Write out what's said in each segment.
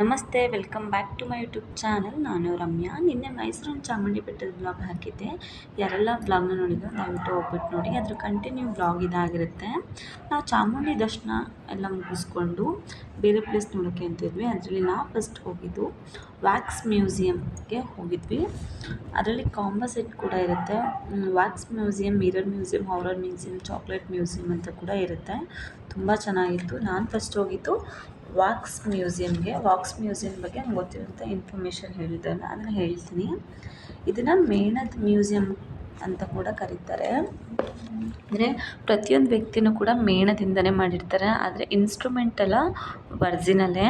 ನಮಸ್ತೆ, welcome back to my YouTube channel. ನಾನು ರಮ್ಯಾ. ನಿನ್ನೆ ಮೈಸೂರಿನ ಚಾಮುಂಡಿ ಬೆಟ್ಟದ ಬ್ಲಾಗ್ ಹಾಕಿದ್ದೆ. ಯಾರೆಲ್ಲ ಬ್ಲಾಗ್ನ ನೋಡಿದ್ರು ದಯವಿಟ್ಟು ಹೋಗ್ಬಿಟ್ಟು ನೋಡಿ. ಅದ್ರ ಕಂಟಿನ್ಯೂ ಬ್ಲಾಗ್ ಇದಾಗಿರುತ್ತೆ. ನಾವು ಚಾಮುಂಡಿ ದರ್ಶನ ಎಲ್ಲ ಮುಗಿಸ್ಕೊಂಡು ಬೇರೆ ಪ್ಲೇಸ್ ನೋಡೋಕ್ಕೆ ಅಂತಿದ್ವಿ. ಅದರಲ್ಲಿ ನಾವು ಫಸ್ಟ್ ಹೋಗಿದ್ದು ವ್ಯಾಕ್ಸ್ ಮ್ಯೂಸಿಯಮ್ಗೆ ಹೋಗಿದ್ವಿ. ಅದರಲ್ಲಿ ಕಾಂಬೋ ಸೆಟ್ ಕೂಡ ಇರುತ್ತೆ. Wax museum mirror museum horror museum chocolate museum ಅಂತ ಕೂಡ ಇರುತ್ತೆ. ತುಂಬ ಚೆನ್ನಾಗಿತ್ತು. ನಾನು ಫಸ್ಟ್ ಹೋಗಿದ್ದು ವಾಕ್ಸ್ ಮ್ಯೂಸಿಯಮ್ಗೆ ವಾಕ್ಸ್ ಮ್ಯೂಸಿಯಮ್ ಬಗ್ಗೆ ನಂಗೆ ಗೊತ್ತಿರೋಂಥ ಇನ್ಫಾರ್ಮೇಷನ್ ಹೇಳಿದ್ದಲ್ಲ ಅದನ್ನು ಹೇಳ್ತೀನಿ. ಇದನ್ನು ಮೇಣದ ಮ್ಯೂಸಿಯಮ್ ಅಂತ ಕೂಡ ಕರೀತಾರೆ. ಅಂದರೆ ಪ್ರತಿಯೊಂದು ವ್ಯಕ್ತಿನೂ ಕೂಡ ಮೇಣದಿಂದನೇ ಮಾಡಿರ್ತಾರೆ. ಆದರೆ ಇನ್ಸ್ಟ್ರೂಮೆಂಟ್ ಎಲ್ಲ ವರ್ಜಿನಲ್ಲೇ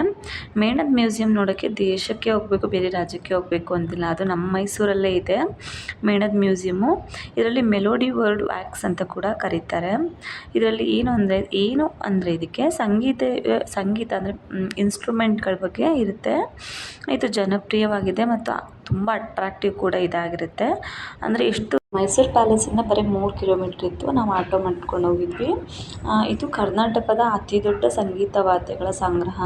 ಮೇಣದ ಮ್ಯೂಸಿಯಂ ನೋಡೋಕ್ಕೆ ದೇಶಕ್ಕೆ ಹೋಗಬೇಕು, ಬೇರೆ ರಾಜ್ಯಕ್ಕೆ ಹೋಗಬೇಕು ಅಂತಿಲ್ಲ. ಅದು ನಮ್ಮ ಮೈಸೂರಲ್ಲೇ ಇದೆ. ಮೇಣದ ಮ್ಯೂಸಿಯಮ್ಮು ಇದರಲ್ಲಿ ಮೆಲೋಡಿ ವರ್ಡ್ ವ್ಯಾಕ್ಸ್ ಅಂತ ಕೂಡ ಕರೀತಾರೆ. ಇದರಲ್ಲಿ ಏನು ಅಂದರೆ ಏನು ಅಂದರೆ ಇದಕ್ಕೆ? ಸಂಗೀತ ಸಂಗೀತ ಅಂದರೆ ಇನ್ಸ್ಟ್ರೂಮೆಂಟ್ಗಳ ಬಗ್ಗೆ ಇರುತ್ತೆ. ಇದು ಜನಪ್ರಿಯವಾಗಿದೆ ಮತ್ತು ತುಂಬ ಅಟ್ರಾಕ್ಟಿವ್ ಕೂಡ ಇದಾಗಿರುತ್ತೆ. ಅಂದರೆ ಎಷ್ಟು ಮೈಸೂರು ಪ್ಯಾಲೇಸಿಂದ ಬರೀ ಮೂರು ಕಿಲೋಮೀಟ್ರ್ ಇತ್ತು. ನಾವು ಆಟೋ ಮಾಡ್ಕೊಂಡು ಹೋಗಿದ್ವಿ. ಇದು ಕರ್ನಾಟಕದ ಅತಿ ದೊಡ್ಡ ಸಂಗೀತ ವಾದ್ಯಗಳ ಸಂಗ್ರಹ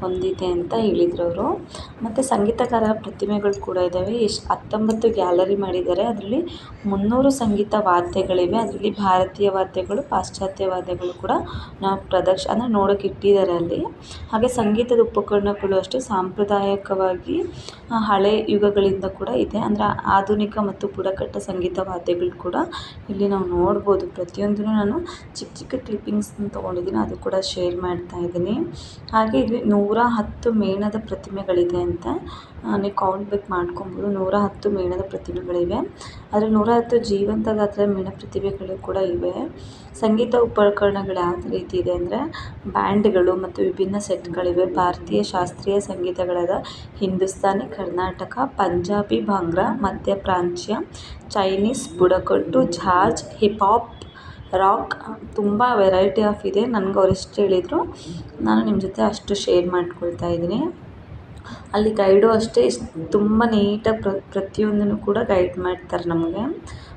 ಹೊಂದಿದೆ ಅಂತ ಹೇಳಿದ್ರು ಅವರು. ಮತ್ತು ಸಂಗೀತಗಾರರ ಪ್ರತಿಮೆಗಳು ಕೂಡ ಇದ್ದಾವೆ ಎಷ್ಟು, ಹತ್ತೊಂಬತ್ತು ಗ್ಯಾಲರಿ ಮಾಡಿದ್ದಾರೆ. ಅದರಲ್ಲಿ ಮುನ್ನೂರು ಸಂಗೀತ ವಾದ್ಯಗಳಿವೆ. ಅದರಲ್ಲಿ ಭಾರತೀಯ ವಾದ್ಯಗಳು, ಪಾಶ್ಚಾತ್ಯ ವಾದ್ಯಗಳು ಕೂಡ ನಾವು ಪ್ರದರ್ಶ, ಅಂದರೆ ನೋಡೋಕೆ ಇಟ್ಟಿದ್ದಾರೆ ಅಲ್ಲಿ. ಹಾಗೆ ಸಂಗೀತದ ಉಪಕರಣಗಳು ಅಷ್ಟೇ ಸಾಂಪ್ರದಾಯಿಕವಾಗಿ ಹಳೆ ಯುಗಗಳಿಂದ ಕೂಡ ಇದೆ. ಅಂದರೆ ಆಧುನಿಕ ಮತ್ತು ಬುಡಕಟ್ಟು ಸಂಗೀತ ವಾದ್ಯಗಳು ಕೂಡ ಇಲ್ಲಿ ನಾವು ನೋಡ್ಬೋದು. ಪ್ರತಿಯೊಂದನ್ನು ನಾನು ಚಿಕ್ಕ ಚಿಕ್ಕ ಕ್ಲಿಪ್ಪಿಂಗ್ಸ್ನ ತೊಗೊಂಡಿದ್ದೀನಿ. ಅದು ಕೂಡ ಶೇರ್ ಮಾಡ್ತಾ ಇದ್ದೀನಿ. ಹಾಗೆ ಇಲ್ಲಿ ನೂರ ಹತ್ತು ಮೇಣದ ಪ್ರತಿಮೆಗಳಿದೆ ಅಂತ. ನೀವು ಕೌಂಟ್ ಬೇಕು ಮಾಡ್ಕೊಬೋದು. ನೂರ ಹತ್ತು ಮೇಣದ ಪ್ರತಿಮೆಗಳಿವೆ. ಆದರೆ ನೂರ ಹತ್ತು ಜೀವಂತ ಗಾತ್ರದ ಮೇಣ ಪ್ರತಿಮೆಗಳು ಕೂಡ ಇವೆ. ಸಂಗೀತ ಉಪಕರಣಗಳು ಯಾವ ರೀತಿ ಇದೆ ಅಂದರೆ ಬ್ಯಾಂಡ್ಗಳು ಮತ್ತು ವಿಭಿನ್ನ ಸೆಟ್ಗಳಿವೆ. ಭಾರತೀಯ ಶಾಸ್ತ್ರೀಯ ಸಂಗೀತಗಳಾದ ಹಿಂದೂಸ್ತಾನಿ, ಕರ್ನಾಟಕ, ಪಂಜಾಬಿ, ಭಾಂಗ್ರಾ, ಮಧ್ಯ ಪ್ರಾಚ್ಯ, ಚೈನೀಸ್, ಬುಡಕಟ್ಟು, ಜಾಜ್ ಹಿಪ್ ಹಾಪ್ ರಾಕ್ ತುಂಬ ವೆರೈಟಿ ಆಫ್ ಇದೆ. ನನಗೆ ಅವ್ರು ಎಷ್ಟು ಹೇಳಿದ್ರು. ನಾನು ನಿಮ್ಮ ಜೊತೆ ಅಷ್ಟು ಶೇರ್ ಮಾಡ್ಕೊಳ್ತಾ ಇದ್ದೀನಿ. ಅಲ್ಲಿ ಗೈಡು ಅಷ್ಟೇ ತುಂಬ ನೀಟಾಗಿ ಪ್ರತಿಯೊಂದನ್ನು ಕೂಡ ಗೈಡ್ ಮಾಡ್ತಾರೆ ನಮಗೆ.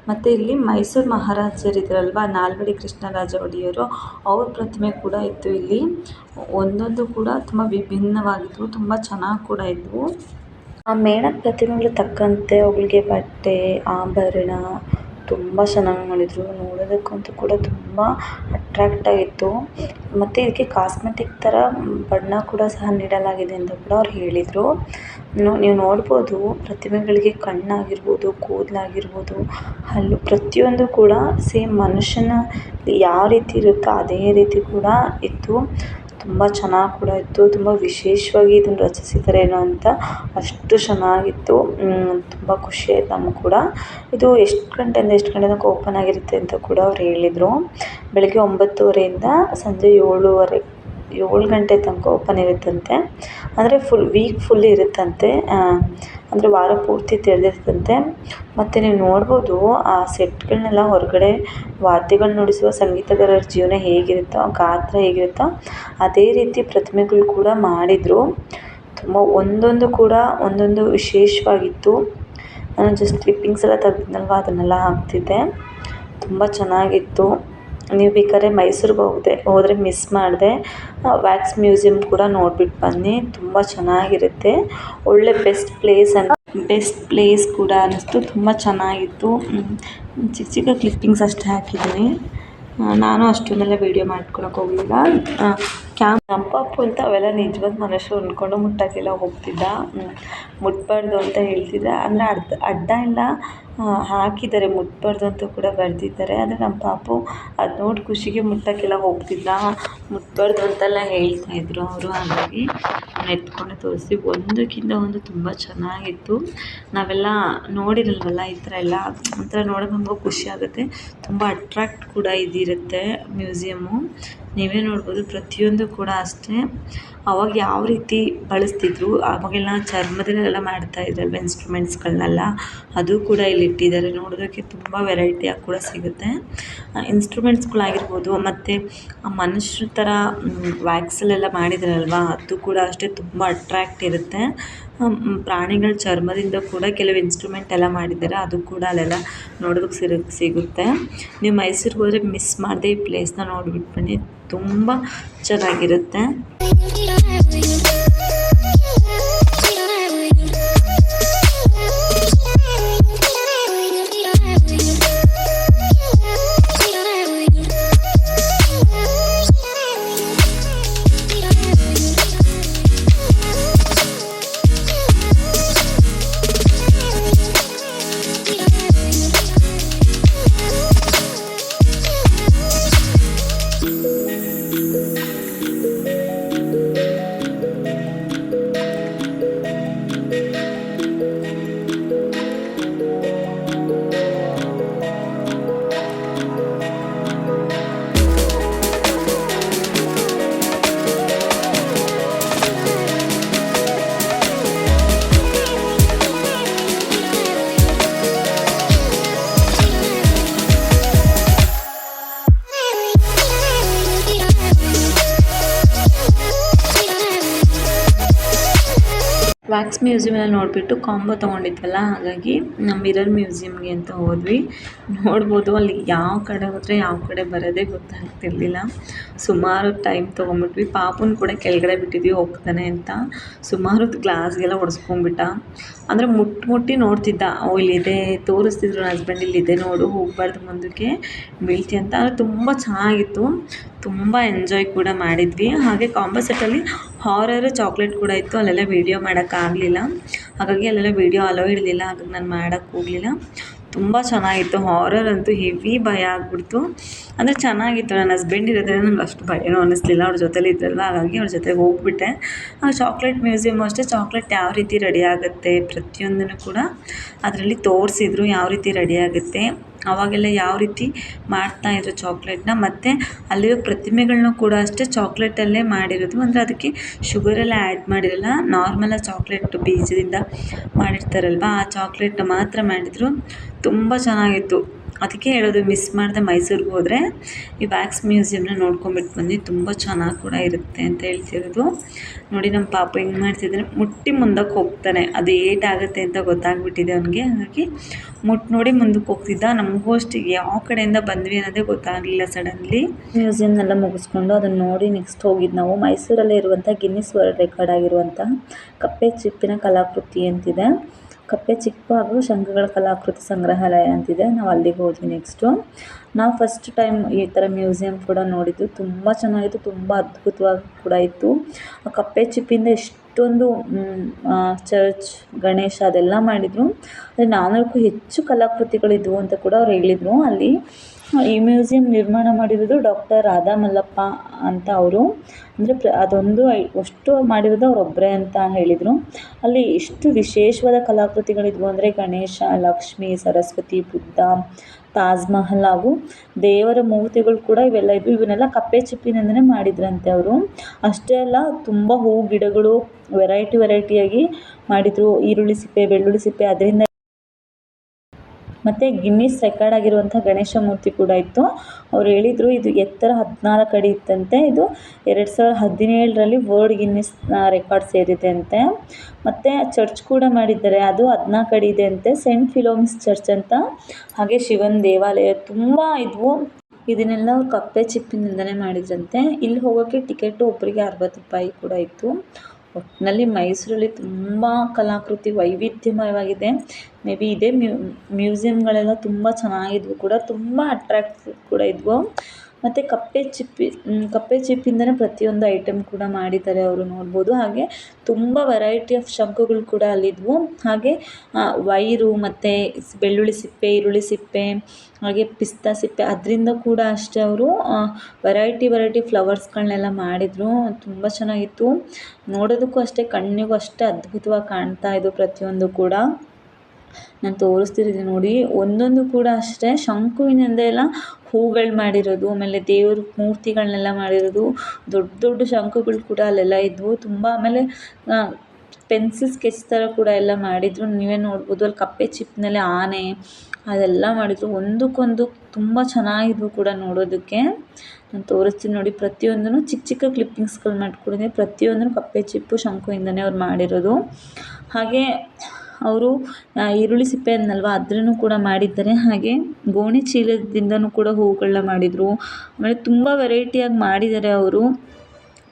ಮತ್ತು ಇಲ್ಲಿ ಮೈಸೂರು ಮಹಾರಾಜರು ಇದ್ರಲ್ವ, ನಾಲ್ವಡಿ ಕೃಷ್ಣರಾಜ ಒಡೆಯರು, ಅವ್ರ ಪ್ರತಿಮೆ ಕೂಡ ಇತ್ತು ಇಲ್ಲಿ. ಒಂದೊಂದು ಕೂಡ ತುಂಬ ವಿಭಿನ್ನವಾಗಿದ್ವು, ತುಂಬ ಚೆನ್ನಾಗಿ ಕೂಡ ಇದ್ವು. ಆ ಮೇಣದ ಪ್ರತಿಮೆಗಳು ತಕ್ಕಂತೆ ಅವಳಿಗೆ ಬಟ್ಟೆ, ಆಭರಣ ತುಂಬ ಚೆನ್ನಾಗಿ ಮಾಡಿದರು ನೋಡೋದಕ್ಕಂತೂ ಕೂಡ ತುಂಬ ಅಟ್ರಾಕ್ಟ್ ಆಗಿತ್ತು. ಮತ್ತು ಇದಕ್ಕೆ ಕಾಸ್ಮೆಟಿಕ್ ಥರ ಬಣ್ಣ ಕೂಡ ಸಹ ನೀಡಲಾಗಿದೆ ಅಂತ ಕೂಡ ಅವ್ರು ಹೇಳಿದರು. ನೀವು ನೋಡ್ಬೋದು, ಪ್ರತಿಮೆಗಳಿಗೆ ಕಣ್ಣಾಗಿರ್ಬೋದು, ಕೂದಲಾಗಿರ್ಬೋದು, ಹಲ್ಲು ಪ್ರತಿಯೊಂದು ಕೂಡ ಸೇಮ್ ಮನುಷ್ಯನ ಯಾವ ರೀತಿ ಇರುತ್ತೋ ಅದೇ ರೀತಿ ಕೂಡ ಇತ್ತು. ತುಂಬ ಚೆನ್ನಾಗಿ ಕೂಡ ಇತ್ತು. ತುಂಬ ವಿಶೇಷವಾಗಿ ಇದನ್ನು ರಚಿಸಿದ್ದಾರೆ ಏನೋ ಅಂತ ಅಷ್ಟು ಚೆನ್ನಾಗಿತ್ತು. ತುಂಬ ಖುಷಿ ಆಯ್ತು ನಮ್ಗೆ ಕೂಡ. ಇದು ಎಷ್ಟು ಗಂಟೆಯಿಂದ ಎಷ್ಟು ಗಂಟೆ ತನಕ ಓಪನ್ ಆಗಿರುತ್ತೆ ಅಂತ ಕೂಡ ಅವ್ರು ಹೇಳಿದರು. ಬೆಳಗ್ಗೆ ಒಂಬತ್ತುವರೆಯಿಂದ ಸಂಜೆ ಏಳುವರೆ, ಏಳು ಗಂಟೆ ತನಕ ಓಪನ್ ಇರುತ್ತಂತೆ. ಅಂದರೆ ಫುಲ್ ವೀಕ್ ಫುಲ್ ಇರುತ್ತಂತೆ. ಅಂದರೆ ವಾರ ಪೂರ್ತಿ ತೆರೆದಿರುತ್ತಂತೆ ಮತ್ತು ನೀವು ನೋಡ್ಬೋದು ಆ ಸೆಟ್ಗಳನ್ನೆಲ್ಲ ಹೊರಗಡೆ ವಾದ್ಯಗಳು ನುಡಿಸುವ ಸಂಗೀತಗಾರರ ಜೀವನ ಹೇಗಿರುತ್ತೋ, ಗಾತ್ರ ಹೇಗಿರುತ್ತೋ ಅದೇ ರೀತಿ ಪ್ರತಿಮೆಗಳು ಕೂಡ ಮಾಡಿದರು. ತುಂಬ ಒಂದೊಂದು ಕೂಡ ಒಂದೊಂದು ವಿಶೇಷವಾಗಿತ್ತು. ನಾನು ಜಸ್ಟ್ ಕ್ಲಿಪ್ಪಿಂಗ್ಸ್ ಎಲ್ಲ ತೆಗ್ದಿದ್ನಲ್ವ ಅದನ್ನೆಲ್ಲ ಹಾಕ್ತಿದ್ದೆ. ತುಂಬ ಚೆನ್ನಾಗಿತ್ತು. ನೀವು ಬೇಕಾದ್ರೆ ಮೈಸೂರಿಗೆ ಹೋಗದೆ, ಹೋದರೆ ಮಿಸ್ ಮಾಡದೆ. ವ್ಯಾಕ್ಸ್ ಮ್ಯೂಸಿಯಮ್ ಕೂಡ ನೋಡ್ಬಿಟ್ಟು ಬನ್ನಿ. ತುಂಬ ಚೆನ್ನಾಗಿರುತ್ತೆ. ಒಳ್ಳೆ ಬೆಸ್ಟ್ ಪ್ಲೇಸ್ ಅಂತ. ಬೆಸ್ಟ್ ಪ್ಲೇಸ್ ಕೂಡ ಅನ್ನಿಸ್ತು. ತುಂಬ ಚೆನ್ನಾಗಿತ್ತು. ಚಿಕ್ಕ ಚಿಕ್ಕ ಕ್ಲಿಪ್ಪಿಂಗ್ಸ್ ಅಷ್ಟೇ ಹಾಕಿದ್ದೀನಿ. ನಾನು ಅಷ್ಟೊಂದೆಲ್ಲ ವೀಡಿಯೋ ಮಾಡ್ಕೊಳಕ್ಕೆ ಹೋಗಲಿಲ್ಲ. ಕ್ಯಾಮ್ ನಮ್ಮ ಅಂತ ಅವೆಲ್ಲ ನಿಜವಾದ ಮನುಷ್ಯರು ಅಂದ್ಕೊಂಡು ಮುಟ್ಟೋಕ್ಕೆಲ್ಲ ಹೋಗ್ತಿದ್ದ. ಮುಟ್ಟಬಾರ್ದು ಅಂತ ಹೇಳ್ತಿದ್ದ. ಅಂದರೆ ಅರ್ಧ, ಅಡ್ಡ ಎಲ್ಲ ಹಾಕಿದ್ದಾರೆ. ಮುಟ್ಟಬಾರ್ದು ಅಂತ ಕೂಡ ಬರೆದಿದ್ದಾರೆ. ಆದರೆ ನಮ್ಮ ಪಾಪು ಅದು ನೋಡಿ ಖುಷಿಗೆ ಮುಟ್ಟೋಕ್ಕೆಲ್ಲ ಹೋಗ್ತಿದ್ದ. ಮುಟ್ಟಬಾರ್ದು ಅಂತೆಲ್ಲ ಹೇಳ್ತಾ ಇದ್ರು ಅವರು. ಹಾಗಾಗಿ ಎತ್ಕೊಂಡು ತೋರಿಸಿ. ಒಂದಕ್ಕಿಂತ ಒಂದು ತುಂಬ ಚೆನ್ನಾಗಿತ್ತು. ನಾವೆಲ್ಲ ನೋಡಿರಲ್ವಲ್ಲ ಈ ಥರ ಎಲ್ಲ. ಒಂಥರ ನೋಡೋಕೆ ನಮಗೂ ಖುಷಿ ಆಗುತ್ತೆ. ತುಂಬ ಅಟ್ರಾಕ್ಟ್ ಕೂಡ ಇದಿರುತ್ತೆ ಮ್ಯೂಸಿಯಮ್ಮು. ನೀವೇ ನೋಡ್ಬೋದು. ಪ್ರತಿಯೊಂದು ಕೂಡ ಅಷ್ಟೇ ಅವಾಗ ಯಾವ ರೀತಿ ಬಳಸ್ತಿದ್ರು, ಅವಾಗೆಲ್ಲ ಚರ್ಮದಲ್ಲೆಲ್ಲ ಮಾಡ್ತಾ ಇದ್ರಲ್ವ ಇನ್ಸ್ಟ್ರೂಮೆಂಟ್ಸ್ಗಳನ್ನೆಲ್ಲ ಅದು ಕೂಡ ಇಲ್ಲಿ ಇಟ್ಟಿದ್ದಾರೆ. ನೋಡೋದಕ್ಕೆ ತುಂಬ ವೆರೈಟಿಯಾಗಿ ಕೂಡ ಸಿಗುತ್ತೆ. ಇನ್ಸ್ಟ್ರುಮೆಂಟ್ಸ್ಗಳಾಗಿರ್ಬೋದು ಮತ್ತು ಮನುಷ್ಯರ ಥರ ವ್ಯಾಕ್ಸಲ್ಲೆಲ್ಲ ಮಾಡಿದ್ರಲ್ವ, ಅದು ಕೂಡ ಅಷ್ಟೇ ತುಂಬ ಅಟ್ರಾಕ್ಟ್ ಇರುತ್ತೆ. ಪ್ರಾಣಿಗಳ ಚರ್ಮದಿಂದ ಕೂಡ ಕೆಲವು ಇನ್ಸ್ಟ್ರುಮೆಂಟ್ ಎಲ್ಲ ಮಾಡಿದ್ದಾರೆ, ಅದು ಕೂಡ ಅಲ್ಲೆಲ್ಲ ನೋಡೋದಕ್ಕೆ ಸಿರು, ಸಿಗುತ್ತೆ. ನೀವು ಮೈಸೂರಿಗೆ ಹೋದರೆ ಮಿಸ್ ಮಾಡದೆ ಈ ಪ್ಲೇಸ್ನ ನೋಡ್ಬಿಟ್ಟು ಬನ್ನಿ, ತುಂಬ ಚೆನ್ನಾಗಿರುತ್ತೆ. ವ್ಯಾಕ್ಸ್ ಮ್ಯೂಸಿಯಮಲ್ಲಿ ನೋಡಿಬಿಟ್ಟು ಕಾಂಬೋ ತೊಗೊಂಡಿದ್ವಲ್ಲ, ಹಾಗಾಗಿ ಮಿರರ್ ಮ್ಯೂಸಿಯಮ್ಗೆ ಅಂತ ಹೋದ್ವಿ. ನೋಡ್ಬೋದು ಅಲ್ಲಿ ಯಾವ ಕಡೆ ಹೋದರೆ ಯಾವ ಕಡೆ ಬರೋದೇ ಗೊತ್ತಾಗ್ತಿರ್ಲಿಲ್ಲ. ಸುಮಾರು ಟೈಮ್ ತೊಗೊಂಬಿಟ್ವಿ ಪಾಪುನ ಕೂಡ ಕೆಳಗಡೆ ಬಿಟ್ಟಿದ್ವಿ, ಹೋಗ್ತಾನೆ ಅಂತ. ಸುಮಾರು ಗ್ಲಾಸ್ಗೆಲ್ಲ ಹೊಡೆಸ್ಕೊಂಡ್ಬಿಟ್ಟ ಅಂದರೆ ಮುಟ್ಟಿ ಮುಟ್ಟಿ ನೋಡ್ತಿದ್ದ, ಓ ಇಲ್ಲಿದೆ ತೋರಿಸ್ತಿದ್ರು ನನ್ನ ಹಸ್ಬೆಂಡ್ ಇಲ್ಲಿದೆ ನೋಡು, ಹೋಗ್ಬಾರ್ದು ಮುಂದಕ್ಕೆ, ಬೀಳ್ತಿ ಅಂತ. ಅಂದರೆ ತುಂಬ ಚೆನ್ನಾಗಿತ್ತು. ತುಂಬ ಎಂಜಾಯ್ ಕೂಡ ಮಾಡಿದ್ವಿ. ಹಾಗೆ ಕಾಂಬೋ ಸೆಟ್ಟಲ್ಲಿ ಹಾರರ್ ಚಾಕ್ಲೇಟ್ ಕೂಡ ಇತ್ತು. ಅಲ್ಲೆಲ್ಲ ವೀಡಿಯೋ ಮಾಡೋಕ್ಕಾಗಲಿಲ್ಲ ಹಾಗಾಗಿ ಅಲ್ಲೆಲ್ಲ ವೀಡಿಯೋ ಅಲೋ ಇರಲಿಲ್ಲ. ಹಾಗಾಗಿ ನಾನು ಮಾಡೋಕ್ಕೆ ಹೋಗಲಿಲ್ಲ. ತುಂಬ ಚೆನ್ನಾಗಿತ್ತು. ಹಾರರ್ ಅಂತೂ ಹೆವಿ ಭಯ ಆಗಿಬಿಡ್ತು. ಅಂದರೆ ಚೆನ್ನಾಗಿತ್ತು. ನನ್ನ ಹಸ್ಬೆಂಡ್ ಇರೋದ್ರಿಂದ ನನಗೆ ಅಷ್ಟು ಭಯನೂ ಅನ್ನಿಸ್ಲಿಲ್ಲ ಅವ್ರ ಜೊತೇಲಿ ಇದ್ರಲ್ವ ಹಾಗಾಗಿ ಅವ್ರ ಜೊತೆ ಹೋಗ್ಬಿಟ್ಟೆ. ಆ ಚಾಕ್ಲೇಟ್ ಮ್ಯೂಸಿಯಮ್ ಅಷ್ಟೇ. ಚಾಕ್ಲೇಟ್ ಯಾವ ರೀತಿ ರೆಡಿ ಆಗುತ್ತೆ ಪ್ರತಿಯೊಂದನ್ನು ಕೂಡ ಅದರಲ್ಲಿ ತೋರಿಸಿದ್ರು. ಯಾವ ರೀತಿ ರೆಡಿ ಆಗುತ್ತೆ. ಅವಾಗೆಲ್ಲ ಯಾವ ರೀತಿ ಮಾಡ್ತಾಯಿದ್ರು ಚಾಕ್ಲೇಟ್ನ. ಮತ್ತು ಅಲ್ಲಿರೋ ಪ್ರತಿಮೆಗಳನ್ನೂ ಕೂಡ ಅಷ್ಟೇ ಚಾಕ್ಲೇಟಲ್ಲೇ ಮಾಡಿರೋದು. ಅಂದರೆ ಅದಕ್ಕೆ ಶುಗರೆಲ್ಲ ಆ್ಯಡ್ ಮಾಡಿರಲ್ಲ ನಾರ್ಮಲಾಗಿ ಚಾಕ್ಲೇಟ್ ಬೀಜದಿಂದ ಮಾಡಿರ್ತಾರಲ್ವ, ಆ ಚಾಕ್ಲೇಟ್ನ ಮಾತ್ರ ಮಾಡಿದರು. ತುಂಬ ಚೆನ್ನಾಗಿತ್ತು. ಅದಕ್ಕೆ ಹೇಳೋದು ಮಿಸ್ ಮಾಡದೆ ಮೈಸೂರಿಗೆ ಹೋದರೆ ಈ ವ್ಯಾಕ್ಸ್ ಮ್ಯೂಸಿಯಮ್ನ ನೋಡ್ಕೊಂಬಿಟ್ಟು ಬನ್ನಿ, ತುಂಬ ಚೆನ್ನಾಗಿ ಕೂಡ ಇರುತ್ತೆ ಅಂತ ಹೇಳ್ತಿರೋದು. ನೋಡಿ ನಮ್ಮ ಪಾಪ ಹೆಂಗೆ ಮಾಡ್ತಿದ್ರೆ, ಮುಟ್ಟಿ ಮುಂದಕ್ಕೆ ಹೋಗ್ತಾನೆ. ಅದು ಏಟಾಗುತ್ತೆ ಅಂತ ಗೊತ್ತಾಗ್ಬಿಟ್ಟಿದೆ ಅವನಿಗೆ. ಹಾಗಾಗಿ ಮುಟ್ಟು ನೋಡಿ ಮುಂದಕ್ಕೆ ಹೋಗ್ತಿದ್ದ. ನಮ್ಮ ಅಷ್ಟೇ ಯಾವ ಕಡೆಯಿಂದ ಬಂದ್ವಿ ಅನ್ನೋದೇ ಗೊತ್ತಾಗಲಿಲ್ಲ ಸಡನ್ಲಿ ಮ್ಯೂಸಿಯಮ್ನೆಲ್ಲ ಮುಗಿಸ್ಕೊಂಡು ಅದನ್ನು ನೋಡಿ ನೆಕ್ಸ್ಟ್ ಹೋಗಿದ್ದು ನಾವು. ಮೈಸೂರಲ್ಲೇ ಇರುವಂಥ ಗಿನ್ನಿಸ್ ವರ್ಲ್ಡ್ ರೆಕಾರ್ಡ್ ಆಗಿರುವಂಥ ಕಪ್ಪೆ ಚಿಪ್ಪಿನ ಕಲಾಕೃತಿ ಅಂತಿದೆ. ಕಪ್ಪೆ ಚಿಪ್ಪು ಹಾಗೂ ಶಂಖಗಳ ಕಲಾಕೃತಿ ಸಂಗ್ರಹಾಲಯ ಅಂತಿದೆ. ನಾವು ಅಲ್ಲಿಗೆ ಹೋದ್ವಿ ನೆಕ್ಸ್ಟು ನಾವು ಫಸ್ಟ್ ಟೈಮ್ ಈ ಥರ ಮ್ಯೂಸಿಯಂ ಕೂಡ ನೋಡಿದ್ದು. ತುಂಬ ಚೆನ್ನಾಗಿತ್ತು, ತುಂಬ ಅದ್ಭುತವಾಗಿ ಕೂಡ ಇತ್ತು. ಆ ಕಪ್ಪೆ ಚಿಪ್ಪಿಂದ ಎಷ್ಟೊಂದು ಚರ್ಚ್ ಗಣೇಶ ಅದೆಲ್ಲ ಮಾಡಿದರು. ಆದರೆ ನಾನೂರಕ್ಕೂ ಹೆಚ್ಚು ಕಲಾಕೃತಿಗಳಿದ್ವು ಅಂತ ಕೂಡ ಅವ್ರು ಹೇಳಿದರು. ಅಲ್ಲಿ ಈ ಮ್ಯೂಸಿಯಂ ನಿರ್ಮಾಣ ಮಾಡಿರೋದು ಡಾಕ್ಟರ್ ರಾಧಾ ಮಲ್ಲಪ್ಪ ಅಂತ ಅವರು. ಅಂದರೆ ಪ್ರ, ಅದೊಂದು ಅಷ್ಟು ಮಾಡಿರೋದು ಅವರೊಬ್ಬರೇ ಅಂತ ಹೇಳಿದರು. ಅಲ್ಲಿ ಎಷ್ಟು ವಿಶೇಷವಾದ ಕಲಾಕೃತಿಗಳಿದ್ವು ಅಂದರೆ ಗಣೇಶ, ಲಕ್ಷ್ಮಿ, ಸರಸ್ವತಿ, ಬುದ್ಧ, ತಾಜ್ ಮಹಲ್ ಹಾಗೂ ದೇವರ ಮೂರ್ತಿಗಳು ಕೂಡ ಇವೆಲ್ಲ ಇದ್ವು. ಇವನ್ನೆಲ್ಲ ಕಪ್ಪೆ ಚಿಪ್ಪಿನಿಂದಲೇ ಮಾಡಿದ್ರಂತೆ ಅವರು. ಅಷ್ಟೇ ಅಲ್ಲ, ತುಂಬ ಹೂ ಗಿಡಗಳು ವೆರೈಟಿ ವೆರೈಟಿಯಾಗಿ ಮಾಡಿದರು. ಈರುಳ್ಳಿ ಸಿಪ್ಪೆ, ಬೆಳ್ಳುಳ್ಳಿ ಸಿಪ್ಪೆ, ಅದರಿಂದ ಮತ್ತು ಗಿನ್ನಿಸ್ ರೆಕಾರ್ಡ್ ಆಗಿರುವಂಥ ಗಣೇಶ ಮೂರ್ತಿ ಕೂಡ ಇತ್ತು. ಅವ್ರು ಹೇಳಿದರು, ಇದು ಎತ್ತರ ಹದಿನಾಲ್ಕು ಅಡಿ ಇತ್ತಂತೆ. ಇದು ಎರಡು ಸಾವಿರದ ಹದಿನೇಳರಲ್ಲಿ ವರ್ಲ್ಡ್ ಗಿನ್ನಿಸ್ ರೆಕಾರ್ಡ್ ಸೇರಿದೆ ಅಂತೆ ಮತ್ತು ಚರ್ಚ್ ಕೂಡ ಮಾಡಿದ್ದಾರೆ. ಅದು ಹದಿನಾಲ್ಕು ಅಡಿ ಇದೆ ಅಂತೆ. ಸೆಂಟ್ ಫಿಲೋಮಿಸ್ ಚರ್ಚ್ ಅಂತ. ಹಾಗೆ ಶಿವನ ದೇವಾಲಯ ತುಂಬ ಇದ್ವು. ಇದನ್ನೆಲ್ಲ ಕಪ್ಪೆ ಚಿಪ್ಪಿನಿಂದಲೇ ಮಾಡಿದ್ರಂತೆ. ಇಲ್ಲಿ ಹೋಗೋಕ್ಕೆ ಟಿಕೆಟು ಒಬ್ಬರಿಗೆ ಅರವತ್ತು ರೂಪಾಯಿ ಕೂಡ ಇತ್ತು. ಒಟ್ಟಿನಲ್ಲಿ ಮೈಸೂರಲ್ಲಿ ತುಂಬ ಕಲಾಕೃತಿ ವೈವಿಧ್ಯಮಯವಾಗಿದೆ. ಮೇ ಬಿ ಇದೇ ಮ್ಯೂಸಿಯಮ್ಗಳೆಲ್ಲ ತುಂಬ ಚೆನ್ನಾಗಿದ್ವು ಕೂಡ, ತುಂಬ ಅಟ್ರಾಕ್ಟಿವ್ ಕೂಡ ಇದ್ವು. ಮತ್ತು ಕಪ್ಪೆ ಚಿಪ್ಪಿ ಕಪ್ಪೆ ಚಿಪ್ಪಿಂದಲೇ ಪ್ರತಿಯೊಂದು ಐಟಮ್ ಕೂಡ ಮಾಡಿದ್ದಾರೆ ಅವರು ನೋಡ್ಬೋದು. ಹಾಗೆ ತುಂಬ ವೆರೈಟಿ ಆಫ್ ಶಂಕುಗಳು ಕೂಡ ಅಲ್ಲಿದ್ವು. ಹಾಗೆ ವೈರು ಮತ್ತು ಬೆಳ್ಳುಳ್ಳಿ ಸಿಪ್ಪೆ, ಈರುಳ್ಳಿ ಸಿಪ್ಪೆ, ಹಾಗೆ ಪಿಸ್ತಾ ಸಿಪ್ಪೆ ಅದರಿಂದ ಕೂಡ ಅಷ್ಟೇ ಅವರು ವೆರೈಟಿ ವೆರೈಟಿ ಫ್ಲವರ್ಸ್ಗಳನ್ನೆಲ್ಲ ಮಾಡಿದರು. ತುಂಬ ಚೆನ್ನಾಗಿತ್ತು. ನೋಡೋದಕ್ಕೂ ಅಷ್ಟೇ, ಕಣ್ಣಿಗೂ ಅಷ್ಟೇ ಅದ್ಭುತವಾಗಿ ಕಾಣ್ತಾ ಇದ್ದವು ಪ್ರತಿಯೊಂದು ಕೂಡ. ನಾನು ತೋರಿಸ್ತಿರೋದು ನೋಡಿ. ಒಂದೊಂದು ಕೂಡ ಅಷ್ಟೇ, ಶಂಕುವಿನಿಂದ ಎಲ್ಲ ಹೂಗಳು ಮಾಡಿರೋದು, ಆಮೇಲೆ ದೇವ್ರ ಮೂರ್ತಿಗಳನ್ನೆಲ್ಲ ಮಾಡಿರೋದು, ದೊಡ್ಡ ದೊಡ್ಡ ಶಂಕುಗಳು ಕೂಡ ಅಲ್ಲೆಲ್ಲ ಇದ್ವು. ತುಂಬ ಆಮೇಲೆ ಪೆನ್ಸಿಲ್ ಸ್ಕೆಚ್ ಥರ ಕೂಡ ಎಲ್ಲ ಮಾಡಿದರು. ನೀವೇ ನೋಡ್ಬೋದು, ಅಲ್ಲಿ ಕಪ್ಪೆ ಚಿಪ್ಪಿನಲ್ಲಿ ಆನೆ, ಅದೆಲ್ಲ ಮಾಡಿದರು. ಒಂದಕ್ಕೊಂದು ತುಂಬ ಚೆನ್ನಾಗಿದ್ವು ಕೂಡ ನೋಡೋದಕ್ಕೆ. ನಾನು ತೋರಿಸ್ತೀನಿ ನೋಡಿ ಪ್ರತಿಯೊಂದೂ ಚಿಕ್ಕ ಚಿಕ್ಕ ಕ್ಲಿಪ್ಪಿಂಗ್ಸ್ಗಳು ಮಾಡ್ಕೊಂಡಿದ್ದೀನಿ ಪ್ರತಿಯೊಂದೂ ಕಪ್ಪೆ ಚಿಪ್ಪು, ಶಂಕುವಿಂದನೇ ಅವ್ರು ಮಾಡಿರೋದು. ಹಾಗೆ ಅವರು ಈರುಳ್ಳಿ ಸಿಪ್ಪೆ ಅಂದ್ನಲ್ವ ಅದನ್ನು ಕೂಡ ಮಾಡಿದ್ದಾರೆ. ಹಾಗೆ ಗೋಣಿ ಚೀಲದಿಂದನೂ ಕೂಡ ಹೂಗಳನ್ನ ಮಾಡಿದರು. ಆಮೇಲೆ ತುಂಬ ವೆರೈಟಿಯಾಗಿ ಮಾಡಿದ್ದಾರೆ ಅವರು.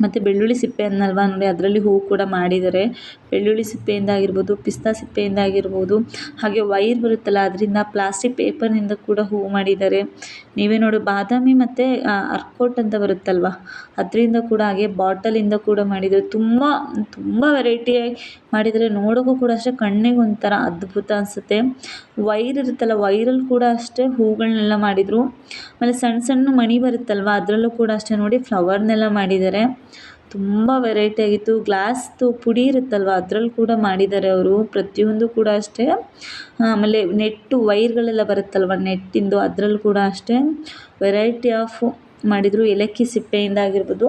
ಮತ್ತು ಬೆಳ್ಳುಳ್ಳಿ ಸಿಪ್ಪೆ ನೋಡಿ, ಅದರಲ್ಲಿ ಹೂವು ಕೂಡ ಮಾಡಿದ್ದಾರೆ. ಬೆಳ್ಳುಳ್ಳಿ ಸಿಪ್ಪೆಯಿಂದ ಆಗಿರ್ಬೋದು, ಪಿಸ್ತಾ ಸಿಪ್ಪೆಯಿಂದ ಆಗಿರ್ಬೋದು, ಹಾಗೆ ವೈರ್ ಬರುತ್ತಲ್ಲ, ಅದರಿಂದ ಪ್ಲಾಸ್ಟಿಕ್ ಪೇಪರ್ನಿಂದ ಕೂಡ ಹೂವು ಮಾಡಿದ್ದಾರೆ. ನೀವೇ ನೋಡಿ, ಬಾದಾಮಿ ಮತ್ತು ಅರ್ಕೋಟ್ ಅಂತ ಬರುತ್ತಲ್ವ? ಅದರಿಂದ ಕೂಡ ಹಾಗೆ ಬಾಟಲಿಂದ ಕೂಡ ಮಾಡಿದ್ದಾರೆ. ತುಂಬ ತುಂಬ ವೆರೈಟಿಯಾಗಿ ಮಾಡಿದ್ದಾರೆ. ನೋಡೋಕ್ಕೂ ಕೂಡ ಅಷ್ಟೇ ಕಣ್ಣಿಗೆ ಒಂಥರ ಅದ್ಭುತ ಅನಿಸುತ್ತೆ. ವೈರ್ ಇರುತ್ತಲ್ಲ ವೈರಲ್ಲಿ ಕೂಡ ಅಷ್ಟೇ ಹೂಗಳನ್ನೆಲ್ಲ ಮಾಡಿದರು. ಆಮೇಲೆ ಸಣ್ಣ ಸಣ್ಣ ಮಣಿ ಬರುತ್ತಲ್ವ, ಅದರಲ್ಲೂ ಕೂಡ ಅಷ್ಟೇ ನೋಡಿ ಫ್ಲವರ್ನೆಲ್ಲ ಮಾಡಿದ್ದಾರೆ. ತುಂಬ ವೆರೈಟಿ ಆಗಿತ್ತು. ಗ್ಲಾಸ್ದು ಪುಡಿ ಇರುತ್ತಲ್ವ? ಅದ್ರಲ್ಲಿ ಕೂಡ ಮಾಡಿದ್ದಾರೆ ಅವರು. ಪ್ರತಿಯೊಂದು ಕೂಡ ಅಷ್ಟೇ. ಆಮೇಲೆ ನೆಟ್ಟು ವೈರ್ಗಳೆಲ್ಲ ಬರುತ್ತಲ್ವ? ನೆಟ್ಟಿಂದು ಅದ್ರಲ್ಲಿ ಕೂಡ ಅಷ್ಟೇ. ವೆರೈಟಿ ಆಫ್ ಮಾಡಿದರು. ಏಲಕ್ಕಿ ಸಿಪ್ಪೆಯಿಂದ ಆಗಿರ್ಬೋದು.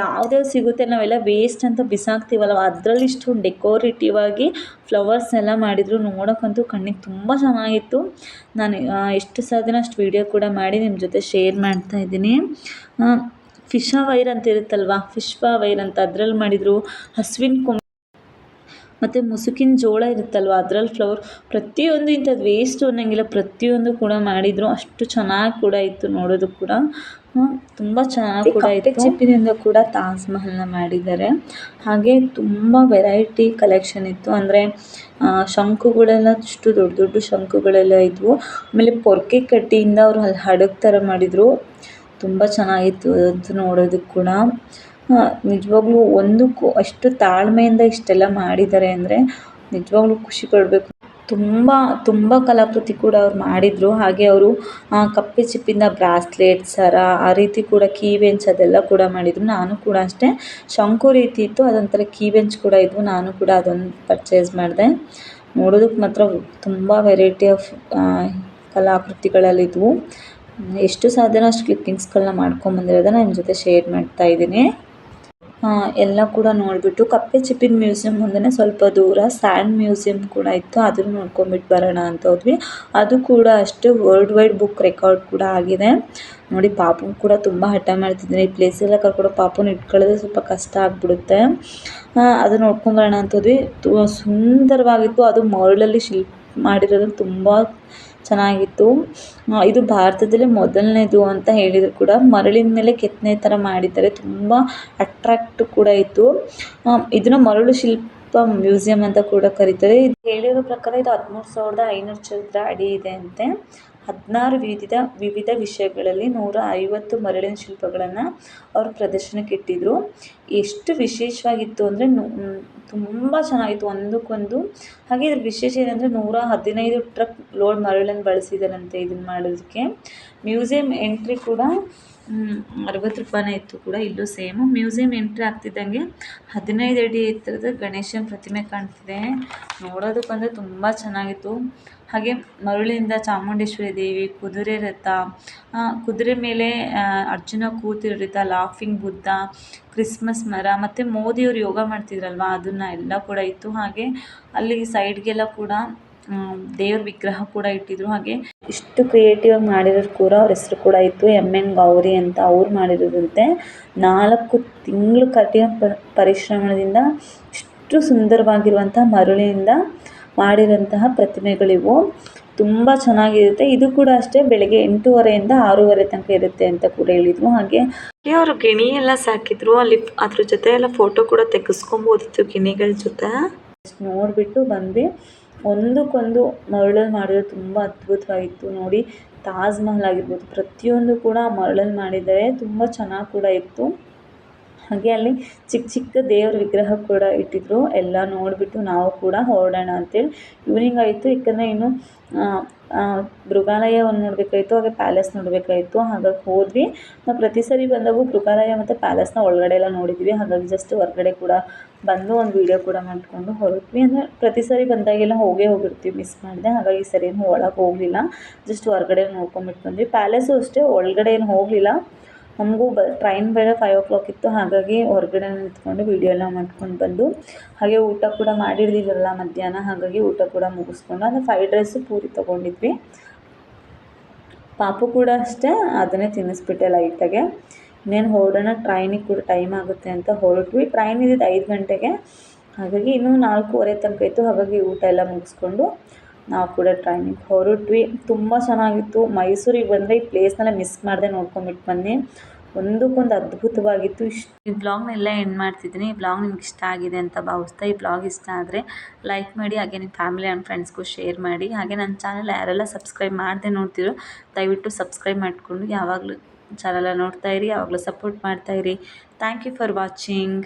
ಯಾವುದೇ ಸಿಗುತ್ತೆ, ನಾವೆಲ್ಲ ವೇಸ್ಟ್ ಅಂತ ಬಿಸಾಕ್ತೀವಲ್ಲ ಅದರಲ್ಲಿ ಇಷ್ಟು ಡೆಕೋರೇಟಿವ್ ಆಗಿ ಫ್ಲವರ್ಸ್ ಎಲ್ಲ ಮಾಡಿದರು. ನೋಡೋಕ್ಕಂತೂ ಕಣ್ಣಿಗೆ ತುಂಬ ಚೆನ್ನಾಗಿತ್ತು. ನಾನು ಎಷ್ಟು ಸಾಧ್ಯನೋ ಅಷ್ಟು ವೀಡಿಯೋ ಕೂಡ ಮಾಡಿ ನಿಮ್ಮ ಜೊತೆ ಶೇರ್ ಮಾಡ್ತಾ ಇದ್ದೀನಿ. ಫಿಶಾ ವೈರ್ ಅಂತ ಇರುತ್ತಲ್ವ? ಫಿಶ್ವ ವೈರ್ ಅಂತ ಅದ್ರಲ್ಲಿ ಮಾಡಿದರು. ಹಸುವಿನ ಕೊಂಬ ಮತ್ತು ಮುಸುಕಿನ ಜೋಳ ಇರುತ್ತಲ್ವ ಅದ್ರಲ್ಲಿ ಫ್ಲವರ್ ಪ್ರತಿಯೊಂದು ಇಂಥದ್ದು ವೇಸ್ಟು ಅನ್ನೋಂಗಿಲ್ಲ. ಪ್ರತಿಯೊಂದು ಕೂಡ ಮಾಡಿದರು. ಅಷ್ಟು ಚೆನ್ನಾಗಿ ಕೂಡ ಇತ್ತು ನೋಡೋದು ಕೂಡ. ತುಂಬ ಚೆನ್ನಾಗಿ ಕೂಡ ಇತ್ತು. ಚಿಪ್ಪಿನಿಂದ ಕೂಡ ತಾಜ್ ಮಹಲ್ನ ಮಾಡಿದ್ದಾರೆ. ಹಾಗೆ ತುಂಬ ವೆರೈಟಿ ಕಲೆಕ್ಷನ್ ಇತ್ತು. ಅಂದರೆ ಶಂಕುಗಳೆಲ್ಲ ಅಷ್ಟು ದೊಡ್ಡ ದೊಡ್ಡ ಶಂಕುಗಳೆಲ್ಲ ಇದ್ವು. ಆಮೇಲೆ ಪೊರ್ಕೆ ಕಟ್ಟಿಯಿಂದ ಅವರು ಅಲ್ಲಿ ಹಡಗು ಥರ ಮಾಡಿದರು. ತುಂಬ ಚೆನ್ನಾಗಿತ್ತು ಅದು ನೋಡೋದಕ್ಕೆ ಕೂಡ. ನಿಜವಾಗ್ಲೂ ಒಂದಕ್ಕೂ ಅಷ್ಟು ತಾಳ್ಮೆಯಿಂದ ಇಷ್ಟೆಲ್ಲ ಮಾಡಿದ್ದಾರೆ ಅಂದರೆ ನಿಜವಾಗ್ಲೂ ಖುಷಿ ಪಡಬೇಕು. ತುಂಬ ತುಂಬ ಕಲಾಕೃತಿ ಕೂಡ ಅವ್ರು ಮಾಡಿದರು. ಹಾಗೆ ಅವರು ಕಪ್ಪೆ ಚಿಪ್ಪಿಂದ ಬ್ರಾಸ್ಲೆಟ್ ಸರ, ಆ ರೀತಿ ಕೂಡ ಕೀ ಬೆಂಚ್ ಅದೆಲ್ಲ ಕೂಡ ಮಾಡಿದರು. ನಾನು ಕೂಡ ಅಷ್ಟೇ. ಶಂಕು ರೀತಿ ಇತ್ತು, ಅದೊಂಥರ ಕೀ ಬೆಂಚ್ ಕೂಡ ಇದ್ವು. ನಾನು ಕೂಡ ಅದೊಂದು ಪರ್ಚೇಸ್ ಮಾಡಿದೆ. ನೋಡೋದಕ್ಕೆ ಮಾತ್ರ ತುಂಬ ವೆರೈಟಿ ಆಫ್ ಕಲಾಕೃತಿಗಳಲ್ಲಿದ್ವು. ಎಷ್ಟು ಸಾಧ್ಯನೋ ಅಷ್ಟು ಕ್ಲಿಪ್ಪಿಂಗ್ಸ್ಗಳನ್ನ ಮಾಡ್ಕೊಂಬಂದಿರೋದನ್ನ ನಿಮ್ಮ ಜೊತೆ ಶೇರ್ ಮಾಡ್ತಾ ಇದ್ದೀನಿ. ಎಲ್ಲ ಕೂಡ ನೋಡಿಬಿಟ್ಟು ಕಪ್ಪೆ ಚಿಪ್ಪಿನ ಮ್ಯೂಸಿಯಂ ಮುಂದೆ ಸ್ವಲ್ಪ ದೂರ ಸ್ಯಾಂಡ್ ಮ್ಯೂಸಿಯಂ ಕೂಡ ಇತ್ತು, ಅದನ್ನು ನೋಡ್ಕೊಂಬಿಟ್ಟು ಬರೋಣ ಅಂತ ಹೋದ್ವಿ. ಅದು ಕೂಡ ಅಷ್ಟೇ ವರ್ಲ್ಡ್ ವೈಡ್ ಬುಕ್ ರೆಕಾರ್ಡ್ ಕೂಡ ಆಗಿದೆ. ನೋಡಿ ಪಾಪು ಕೂಡ ತುಂಬ ಹಠ ಮಾಡ್ತಿದ್ದೀನಿ. ಈ ಪ್ಲೇಸೆಲ್ಲ ಕರ್ಕೊಂಡು ಪಾಪುನ ಇಟ್ಕೊಳ್ಳೋದು ಸ್ವಲ್ಪ ಕಷ್ಟ ಆಗಿಬಿಡುತ್ತೆ. ಅದು ನೋಡ್ಕೊಂಬರೋಣ ಅಂತ ಹೋದ್ವಿ. ಸುಂದರವಾಗಿತ್ತು. ಅದು ಮರಳಲ್ಲಿ ಶಿಲ್ಪ ಮಾಡಿರೋದು ತುಂಬ ಚೆನ್ನಾಗಿತ್ತು. ಇದು ಭಾರತದಲ್ಲಿ ಮೊದಲನೇದು ಅಂತ ಹೇಳಿದರು ಕೂಡ ಮರಳಿನ ಮೇಲೆ ಕೆತ್ತನೆ ಥರ ಮಾಡಿದ್ದಾರೆ. ತುಂಬ ಅಟ್ರಾಕ್ಟ್ ಕೂಡ ಇತ್ತು. ಇದನ್ನು ಮರಳು ಶಿಲ್ಪ ಮ್ಯೂಸಿಯಂ ಅಂತ ಕೂಡ ಕರೀತಾರೆ. ಇದು ಹೇಳಿರೋ ಪ್ರಕಾರ ಇದು ಹದಿಮೂರು ಸಾವಿರದ ಐನೂರು ಚದರ ಅಡಿ ಇದೆ ಅಂತೆ. ಹದಿನಾರು ವಿವಿಧ ವಿವಿಧ ವಿಷಯಗಳಲ್ಲಿ ನೂರ ಐವತ್ತು ಮರಳಿನ ಶಿಲ್ಪಗಳನ್ನು ಅವರು ಪ್ರದರ್ಶನಕ್ಕೆ ಇಟ್ಟಿದ್ದರು ಎಷ್ಟು ವಿಶೇಷವಾಗಿತ್ತು ಅಂದರೆ ತುಂಬ ಚೆನ್ನಾಗಿತ್ತು. ಒಂದಕ್ಕೊಂದು, ಹಾಗೆ ಇದ್ರ ವಿಶೇಷ ಏನಂದರೆ ನೂರ ಹದಿನೈದು ಟ್ರಕ್ ಲೋಡ್ ಮರಳನ್ನು ಬಳಸಿದಾರಂತೆ ಇದನ್ನು ಮಾಡೋದಕ್ಕೆ. ಮ್ಯೂಸಿಯಂ ಎಂಟ್ರಿ ಕೂಡ ಅರವತ್ತು ರೂಪಾಯಿನೇ ಇತ್ತು ಕೂಡ, ಇಲ್ಲೂ ಸೇಮ್. ಮ್ಯೂಸಿಯಂ ಎಂಟ್ರಿ ಆಗ್ತಿದ್ದಂಗೆ ಹದಿನೈದು ಅಡಿ ಎತ್ತರದ ಗಣೇಶನ ಪ್ರತಿಮೆ ಕಾಣ್ತಿದೆ. ನೋಡೋದಕ್ಕೆ ಅಂದರೆ ತುಂಬ ಚೆನ್ನಾಗಿತ್ತು. ಹಾಗೆ ಮರಳಿಂದ ಚಾಮುಂಡೇಶ್ವರಿ ದೇವಿ, ಕುದುರೆ ರಥ ಕುದುರೆ ಮೇಲೆ ಅರ್ಜುನ ಕೂತಿರೋ ರಥ ಲಾಫಿಂಗ್ ಬುದ್ಧ ಕ್ರಿಸ್ಮಸ್ ಮರ, ಮತ್ತು ಮೋದಿಯವರು ಯೋಗ ಮಾಡ್ತಿದ್ರಲ್ವ, ಅದನ್ನು ಎಲ್ಲ ಕೂಡ ಇತ್ತು. ಹಾಗೆ ಅಲ್ಲಿ ಸೈಡ್ಗೆಲ್ಲ ಕೂಡ ದೇವ್ರ ವಿಗ್ರಹ ಕೂಡ ಇಟ್ಟಿದ್ರು. ಹಾಗೆ ಇಷ್ಟು ಕ್ರಿಯೇಟಿವ್ ಆಗಿ ಮಾಡಿರೋರು ಕೂಡ ಅವ್ರ ಹೆಸರು ಕೂಡ ಇತ್ತು ಎಂ ಎನ್ ಗೌರಿ ಅಂತ ಅವ್ರು ಮಾಡಿರೋದಂತೆ. ನಾಲ್ಕು ತಿಂಗಳು ಕಠಿಣ ಪರಿಶ್ರಮದಿಂದ, ಇಷ್ಟು ಸುಂದರವಾಗಿರುವಂಥ ಮರಳಿನಿಂದ ಮಾಡಿರೋಂತಹ ಪ್ರತಿಮೆಗಳಿವು. ತುಂಬ ಚೆನ್ನಾಗಿರುತ್ತೆ. ಇದು ಕೂಡ ಅಷ್ಟೇ ಬೆಳಗ್ಗೆ ಎಂಟೂವರೆಯಿಂದ ಆರೂವರೆ ತನಕ ಇರುತ್ತೆ ಅಂತ ಕೂಡ ಹೇಳಿದ್ರು. ಹಾಗೆ ಅವರು ಗಿಣಿ ಎಲ್ಲ ಸಾಕಿದ್ರು. ಅಲ್ಲಿ ಅದ್ರ ಜೊತೆ ಎಲ್ಲ ಫೋಟೋ ಕೂಡ ತೆಗೆಸ್ಕೊಬೋದಿತ್ತು ಗಿಣಿಗಳ ಜೊತೆ. ನೋಡಿಬಿಟ್ಟು ಬಂದ್ವಿ. ಒಂದಕ್ಕೊಂದು ಮರಳಲ್ಲಿ ಮಾಡಿರೋದು ತುಂಬ ಅದ್ಭುತವಾಗಿತ್ತು ನೋಡಿ ತಾಜ್ ಮಹಲ್ ಆಗಿರ್ಬೋದು. ಪ್ರತಿಯೊಂದು ಕೂಡ ಮರಳಲ್ಲಿ ಮಾಡಿದ್ದಾರೆ ತುಂಬ ಚೆನ್ನಾಗಿ ಕೂಡ ಇತ್ತು. ಹಾಗೆ ಅಲ್ಲಿ ಚಿಕ್ಕ ಚಿಕ್ಕ ದೇವ್ರ ವಿಗ್ರಹ ಕೂಡ ಇಟ್ಟಿದ್ರು. ಎಲ್ಲ ನೋಡಿಬಿಟ್ಟು ನಾವು ಕೂಡ ಹೊರಡೋಣ ಅಂತೇಳಿ ಈವ್ನಿಂಗ್ ಆಯಿತು. ಯಾಕಂದರೆ ಇನ್ನು ಮೃಗಾಲಯವನ್ನು ನೋಡಬೇಕಾಗಿತ್ತು ಹಾಗೆ ಪ್ಯಾಲೇಸ್ ನೋಡಬೇಕಾಗಿತ್ತು ಹಾಗಾಗಿ ಹೋದ್ವಿ. ನಾವು ಪ್ರತಿ ಸರಿ ಬಂದಾಗೂ ಮೃಗಾಲಯ ಮತ್ತು ಪ್ಯಾಲೇಸ್ನ ಒಳಗಡೆ ಎಲ್ಲ ನೋಡಿದ್ವಿ. ಹಾಗಾಗಿ ಜಸ್ಟ್ ಹೊರಗಡೆ ಕೂಡ ಬಂದು ಒಂದು ವೀಡಿಯೋ ಕೂಡ ಮಾಡಿಕೊಂಡು ಹೊರಟ್ವಿ. ಅಂದರೆ ಪ್ರತಿ ಸರಿ ಬಂದಾಗೆಲ್ಲ ಹೋಗೇ ಹೋಗಿರ್ತೀವಿ ಮಿಸ್ ಮಾಡಿದೆ. ಹಾಗಾಗಿ ಸರಿ ಏನು ಒಳಗೆ ಹೋಗಲಿಲ್ಲ. ಜಸ್ಟ್ ಹೊರಗಡೆ ನೋಡ್ಕೊಂಬಿಟ್ಟು ಬಂದ್ವಿ. ಪ್ಯಾಲೇಸು ಅಷ್ಟೇ, ಒಳಗಡೆ ಏನು ಹೋಗಲಿಲ್ಲ. ನಮಗೂ ಬ ಟ್ರೈನ್ ಬೇರೆ ಫೈವ್ ಓ ಕ್ಲಾಕ್ ಇತ್ತು, ಹಾಗಾಗಿ ಹೊರಗಡೆ ನಿಂತ್ಕೊಂಡು ವೀಡಿಯೋ ಎಲ್ಲ ಮಾಡ್ಕೊಂಡು ಬಂದು, ಹಾಗೆ ಊಟ ಕೂಡ ಮಾಡಿರಲಿಲ್ಲ ಮಧ್ಯಾಹ್ನ, ಹಾಗಾಗಿ ಊಟ ಕೂಡ ಮುಗಿಸ್ಕೊಂಡು, ಅಂದರೆ ಫ್ರೈಡ್ ರೈಸು ಪೂರಿ ತೊಗೊಂಡಿದ್ವಿ. ಪಾಪು ಕೂಡ ಅಷ್ಟೇ, ಅದನ್ನೇ ತಿನ್ನಿಸ್ಬಿಟ್ಟೆ ಲೈಟಾಗೆ ಇನ್ನೇನು ಹೊರಡೋಣ ಟ್ರೈನಿಗೆ ಕೂಡ ಟೈಮ್ ಆಗುತ್ತೆ ಅಂತ ಹೊರಟ್ವಿ. ಟ್ರೈನ್ ಇದ್ದಿದ್ದು ಐದು ಗಂಟೆಗೆ, ಹಾಗಾಗಿ ಇನ್ನೂ ನಾಲ್ಕೂವರೆ ತನಕ ಇತ್ತು, ಹಾಗಾಗಿ ಊಟ ಎಲ್ಲ ಮುಗಿಸ್ಕೊಂಡು. ನಾವು ಕೂಡ ಟ್ರೈನಿಗೆ ಹೊರಟ್ವಿ. ತುಂಬ ಚೆನ್ನಾಗಿತ್ತು. ಮೈಸೂರಿಗೆ ಬಂದರೆ ಈ ಪ್ಲೇಸ್ನೆಲ್ಲ ಮಿಸ್ ಮಾಡದೆ ನೋಡ್ಕೊಂಬಿಟ್ಟು ಬನ್ನಿ. ಒಂದಕ್ಕೊಂದು ಅದ್ಭುತವಾಗಿತ್ತು. ಇಷ್ಟು ಈ ಬ್ಲಾಗ್ನೆಲ್ಲ ಎಂಡ್ ಮಾಡ್ತಿದ್ದೀನಿ. ಈ ಬ್ಲಾಗ್ ನಿಮ್ಗೆ ಇಷ್ಟ ಆಗಿದೆ ಅಂತ ಭಾವಿಸ್ತಾ ಈ ಬ್ಲಾಗ್ ಇಷ್ಟ ಆದರೆ ಲೈಕ್ ಮಾಡಿ, ಹಾಗೆ ನಿಮ್ಮ ಫ್ಯಾಮಿಲಿ ಆ್ಯಂಡ್ ಫ್ರೆಂಡ್ಸ್ಗೂ ಶೇರ್ ಮಾಡಿ. ಹಾಗೆ ನನ್ನ ಚಾನಲ್ ಯಾರೆಲ್ಲ ಸಬ್ಸ್ಕ್ರೈಬ್ ಮಾಡದೆ ನೋಡ್ತಿರೋ, ದಯವಿಟ್ಟು ಸಬ್ಸ್ಕ್ರೈಬ್ ಮಾಡಿಕೊಂಡು ಯಾವಾಗಲೂ ಚಾನಲ ನೋಡ್ತಾಯಿರಿ ಯಾವಾಗಲೂ ಸಪೋರ್ಟ್ ಮಾಡ್ತಾಯಿರಿ ಥ್ಯಾಂಕ್ ಯು ಫಾರ್ ವಾಚಿಂಗ್